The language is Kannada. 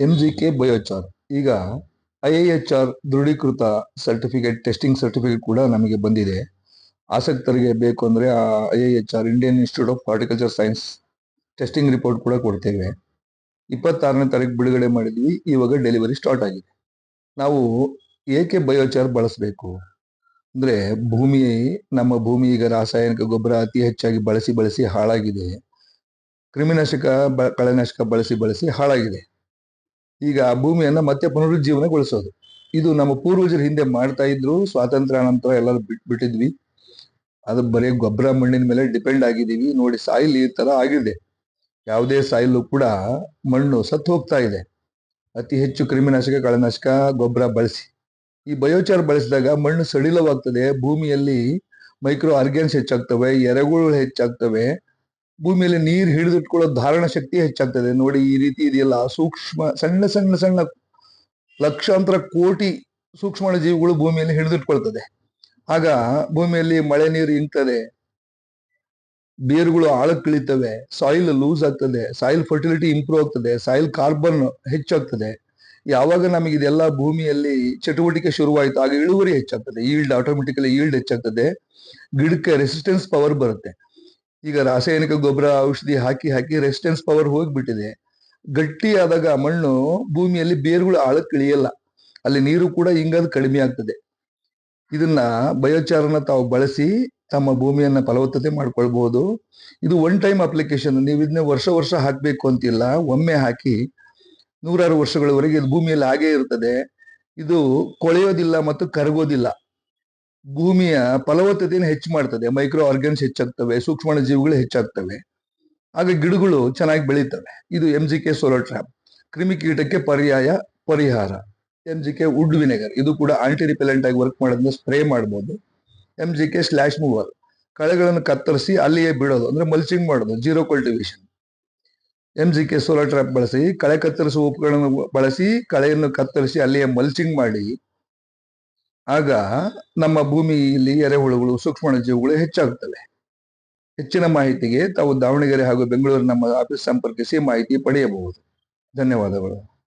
ಎಂ ಜಿ ಕೆ ಬಯೋಚಾರ್ ಈಗ ಐ ಐ ಎಚ್ ಆರ್ ದೃಢೀಕೃತ ಸರ್ಟಿಫಿಕೇಟ್ ಟೆಸ್ಟಿಂಗ್ ಸರ್ಟಿಫಿಕೇಟ್ ಕೂಡ ನಮಗೆ ಬಂದಿದೆ. ಆಸಕ್ತರಿಗೆ ಬೇಕು ಅಂದರೆ ಆ I I H R Indian Institute of Horticulture Science testing report ಕೂಡ ಕೊಡ್ತೇವೆ. ಇಪ್ಪತ್ತಾರನೇ ತಾರೀಕು ಬಿಡುಗಡೆ ಮಾಡಿದ್ವಿ, ಇವಾಗ ಡೆಲಿವರಿ ಸ್ಟಾರ್ಟ್ ಆಗಿದೆ. ನಾವು ಏಕೆ ಬಯೋಚಾರ್ ಬಳಸಬೇಕು. ಅಂದರೆ ಭೂಮಿ, ನಮ್ಮ ಭೂಮಿ ಈಗ ರಾಸಾಯನಿಕ ಗೊಬ್ಬರ ಅತಿ ಹೆಚ್ಚಾಗಿ ಬಳಸಿ ಬಳಸಿ ಹಾಳಾಗಿದೆ. ಕ್ರಿಮಿನಾಶಕ, ಬ- ಕಳೆನಾಶಕ ಬಳಸಿ ಬಳಸಿ ಹಾಳಾಗಿದೆ. ಈಗ ಆ ಭೂಮಿಯನ್ನ ಮತ್ತೆ ಪುನರುಜ್ಜೀವನಗೊಳಿಸೋದು. ಇದು ನಮ್ಮ ಪೂರ್ವಜರು ಹಿಂದೆ ಮಾಡ್ತಾ ಇದ್ರು, ಸ್ವಾತಂತ್ರ್ಯ ನಂತರ ಎಲ್ಲರೂ ಬಿಟ್, ಬಿಟ್ಟಿದ್ವಿ. ಅದು ಬರೀ ಗೊಬ್ಬರ ಮಣ್ಣಿನ ಮೇಲೆ ಡಿಪೆಂಡ್ ಆಗಿದ್ದೀವಿ. ನೋಡಿ ಸಾಯಿಲ್ ಈ ತರ ಆಗಿದೆ. ಯಾವುದೇ ಸಾಯಿಲು ಕೂಡ ಮಣ್ಣು ಸತ್ತು ಹೋಗ್ತಾ ಇದೆ. ಅತಿ ಹೆಚ್ಚು ಕ್ರಿಮಿನಾಶಕ, ಕಳೆನಾಶಕ, ಗೊಬ್ಬರ ಬಳಸಿ. ಈ ಬಯೋಚಾರ್ ಬಳಸಿದಾಗ ಮಣ್ಣು ಸಡಿಲವಾಗ್ತದೆ. ಭೂಮಿಯಲ್ಲಿ ಮೈಕ್ರೋ ಆರ್ಗ್ಯಾನ್ಸ್ ಹೆಚ್ಚಾಗ್ತವೆ ಎರೆಗಳು ಹೆಚ್ಚಾಗ್ತವೆ. ಭೂಮಿಯಲ್ಲಿ ನೀರು ಹಿಡಿದಿಟ್ಕೊಳ್ಳೋ ಧಾರಣ ಶಕ್ತಿ ಹೆಚ್ಚಾಗ್ತದೆ. ನೋಡಿ ಈ ರೀತಿ ಇದೆಯಲ್ಲ, ಸೂಕ್ಷ್ಮ, ಸಣ್ಣ ಸಣ್ಣ ಸಣ್ಣ ಲಕ್ಷಾಂತರ ಕೋಟಿ ಸೂಕ್ಷ್ಮ ಜೀವಿಗಳು ಭೂಮಿಯಲ್ಲಿ ಹಿಡಿದಿಟ್ಕೊಳ್ತದೆ. ಆಗ ಭೂಮಿಯಲ್ಲಿ ಮಳೆ ನೀರು ಇಂಗ್ತದೆ ಬೇರುಗಳು ಆಳಕ್ಕಿಳಿತವೆ ಸಾಯಿಲ್ ಲೂಸ್ ಆಗ್ತದೆ ಸಾಯಿಲ್ ಫರ್ಟಿಲಿಟಿ ಇಂಪ್ರೂವ್ ಆಗ್ತದೆ ಸಾಯಿಲ್ ಕಾರ್ಬನ್ ಹೆಚ್ಚಾಗ್ತದೆ. ಯಾವಾಗ ನಮಗೆ ಇದೆಲ್ಲ ಭೂಮಿಯಲ್ಲಿ ಚಟುವಟಿಕೆ ಶುರುವಾಯಿತು, ಆಗ ಇಳುವರಿ ಹೆಚ್ಚಾಗ್ತದೆ ಈಲ್ಡ್ ಆಟೋಮೆಟಿಕಲಿ ಈಲ್ಡ್ ಹೆಚ್ಚಾಗ್ತದೆ. ಗಿಡಕ್ಕೆ ರೆಸಿಸ್ಟೆನ್ಸ್ ಪವರ್ ಬರುತ್ತೆ. ಈಗ ರಾಸಾಯನಿಕ ಗೊಬ್ಬರ, ಔಷಧಿ ಹಾಕಿ ಹಾಕಿ ರೆಸಿಸ್ಟೆನ್ಸ್ ಪವರ್ ಹೋಗ್ಬಿಟ್ಟಿದೆ. ಗಟ್ಟಿ ಆದಾಗ ಮಣ್ಣು ಭೂಮಿಯಲ್ಲಿ ಬೇರುಗಳು ಆಳಕ್ಕೆ ಇಳಿಯಲ್ಲ. ಅಲ್ಲಿ ನೀರು ಕೂಡ ಹಿಂಗದು ಕಡಿಮೆ ಆಗ್ತದೆ. ಇದನ್ನ ಬಯೋಚಾರನ ತಾವು ಬಳಸಿ ತಮ್ಮ ಭೂಮಿಯನ್ನ ಫಲವತ್ತತೆ ಮಾಡ್ಕೊಳ್ಬಹುದು ಇದು ಒನ್ ಟೈಮ್ ಅಪ್ಲಿಕೇಶನ್ ನೀವು ಇದನ್ನ ವರ್ಷ ವರ್ಷ ಹಾಕ್ಬೇಕು ಅಂತಿಲ್ಲ. ಒಮ್ಮೆ ಹಾಕಿ ನೂರಾರು ವರ್ಷಗಳವರೆಗೆ ಇದು ಭೂಮಿಯಲ್ಲಿ ಹಾಗೇ ಇರ್ತದೆ. ಇದು ಕೊಳೆಯೋದಿಲ್ಲ ಮತ್ತು ಕರಗೋದಿಲ್ಲ. ಭೂಮಿಯ ಫಲವತ್ತತೆಯನ್ನು ಹೆಚ್ಚು ಮಾಡ್ತದೆ. ಮೈಕ್ರೋ ಆರ್ಗನ್ಸ್ ಹೆಚ್ಚಾಗ್ತವೆ ಸೂಕ್ಷ್ಮ ಜೀವಿಗಳು ಹೆಚ್ಚಾಗ್ತವೆ. ಹಾಗೆ ಗಿಡಗಳು ಚೆನ್ನಾಗಿ ಬೆಳೀತವೆ. ಇದು M G K solo trap ಕ್ರಿಮಿಕೀಟಕ್ಕೆ ಪರ್ಯಾಯ ಪರಿಹಾರ. M G K wood vinegar ಇದು ಕೂಡ ಆಂಟಿ ರಿಪೆಲೆಂಟ್ ಆಗಿ ವರ್ಕ್ ಮಾಡೋದನ್ನ ಸ್ಪ್ರೇ ಮಾಡ್ಬೋದು. M G K slash mower ಕಳೆಗಳನ್ನು ಕತ್ತರಿಸಿ ಅಲ್ಲಿಯೇ ಬಿಡೋದು. ಅಂದ್ರೆ ಮಲ್ಚಿಂಗ್ ಮಾಡೋದು. Zero cultivation M G K solar trap ಬಳಸಿ, ಕಳೆ ಕತ್ತರಿಸುವ ಉಪಕರಣ ಬಳಸಿ, ಕಳೆಯನ್ನು ಕತ್ತರಿಸಿ ಅಲ್ಲಿಯೇ ಮಲ್ಚಿಂಗ್ ಮಾಡಿ ಆಗ ನಮ್ಮ ಭೂಮಿಯಲ್ಲಿ ಎರೆಹುಳುಗಳು ಸೂಕ್ಷ್ಮಣ ಜೀವಿಗಳು ಹೆಚ್ಚಾಗುತ್ತವೆ. ಹೆಚ್ಚಿನ ಮಾಹಿತಿಗೆ ತಾವು ದಾವಣಗೆರೆ ಹಾಗೂ ಬೆಂಗಳೂರು ನಮ್ಮ ಆಫೀಸ್ ಸಂಪರ್ಕಿಸಿ ಮಾಹಿತಿ ಪಡೆಯಬಹುದು. ಧನ್ಯವಾದಗಳು.